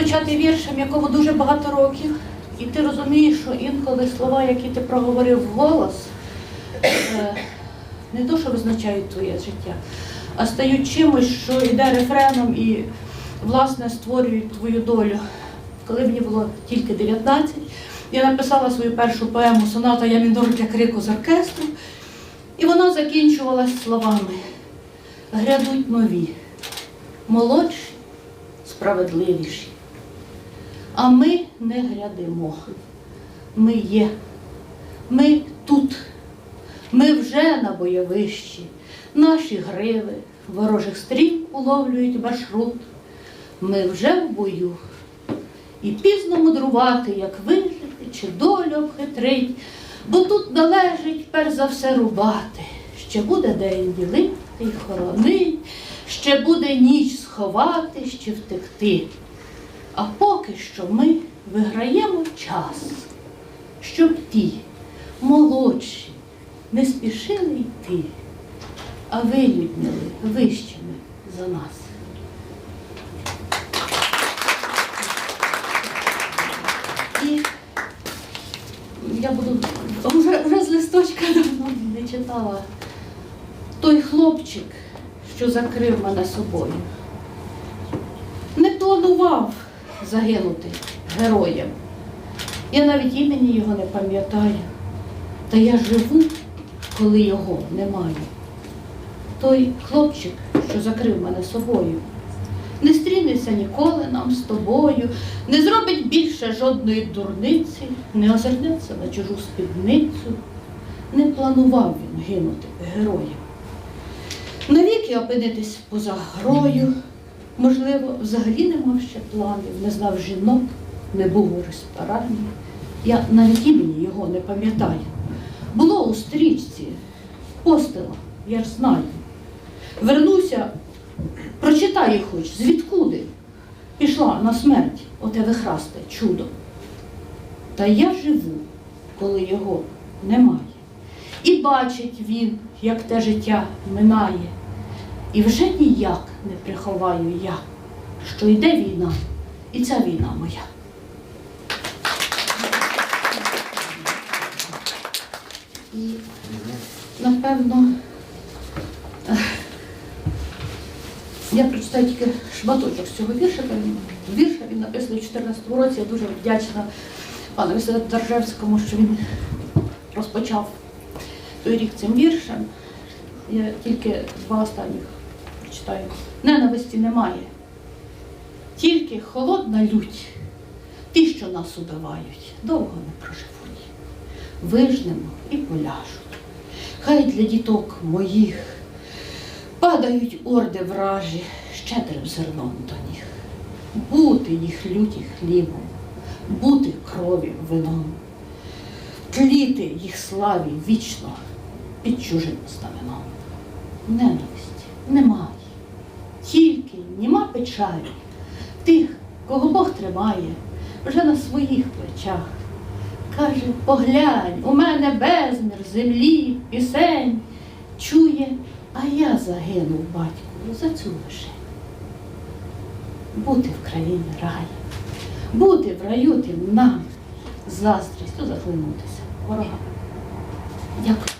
розпочати віршем, якому дуже багато років, і ти розумієш, що інколи слова, які ти проговорив вголос, е, не то, що визначають твоє життя, а стають чимось, що йде рефреном і, власне, створюють твою долю. Коли мені було тільки 19, я написала свою першу поему Соната Я мінор для крику з оркестру, і вона закінчувалась словами Грядуть нові, молодші, справедливіші. А ми не грядемо. Ми є. Ми тут. Ми вже на бойовищі. Наші гриви ворожих стрім уловлюють маршрут. Ми вже в бою. І пізно мудрувати, як вижити, чи долю обхитрить, бо тут належить перш за все рубати. Ще буде день ділити й хоронить, ще буде ніч сховати, ще втекти. А поки що ми виграємо час, щоб ті молодші не спішили йти, а вилюднили вищими за нас. І я буду вже, вже з листочка давно не читала. Той хлопчик, що закрив мене собою, не планував загинути героєм. Я навіть імені його не пам'ятаю. Та я живу, коли його немає. Той хлопчик, що закрив мене собою, не стрінеться ніколи нам з тобою, не зробить більше жодної дурниці, не озирнеться на чужу спідницю. Не планував він гинути героєм. Навіки опинитись поза грою, можливо, взагалі не мав ще планів, не знав жінок, не був у ресторані. Я навіть імені його не пам'ятаю. Було у стрічці, постила, я ж знаю. Вернуся, прочитай хоч, звідкуди пішла на смерть оте вихрасте чудо. Та я живу, коли його немає. І бачить він, як те життя минає. І вже ніяк не приховаю я, що йде війна, і ця війна моя. І, напевно, я прочитаю тільки шматочок з цього вірша. Вірша він написаний у 2014 році. Я дуже вдячна пану Держевському, що він розпочав той рік цим віршем. Я тільки два останніх прочитаю. Ненависті немає. Тільки холодна лють. Ті, що нас убивають, довго не проживуть. Вижнемо і поляжуть. Хай для діток моїх падають орди вражі щедрим зерном до них. Бути їх люті хлібом, бути крові вином, тліти їх славі вічно під чужим знаменом. Ненависті немає, тільки німа печалі тих, кого Бог тримає вже на своїх плечах. Каже, поглянь, у мене безмір землі, пісень. Чує, а я загинув батьку за цю лише. Бути в країні раю, бути в раю тим нам, заздрістю захлинутися ворогам. Дякую.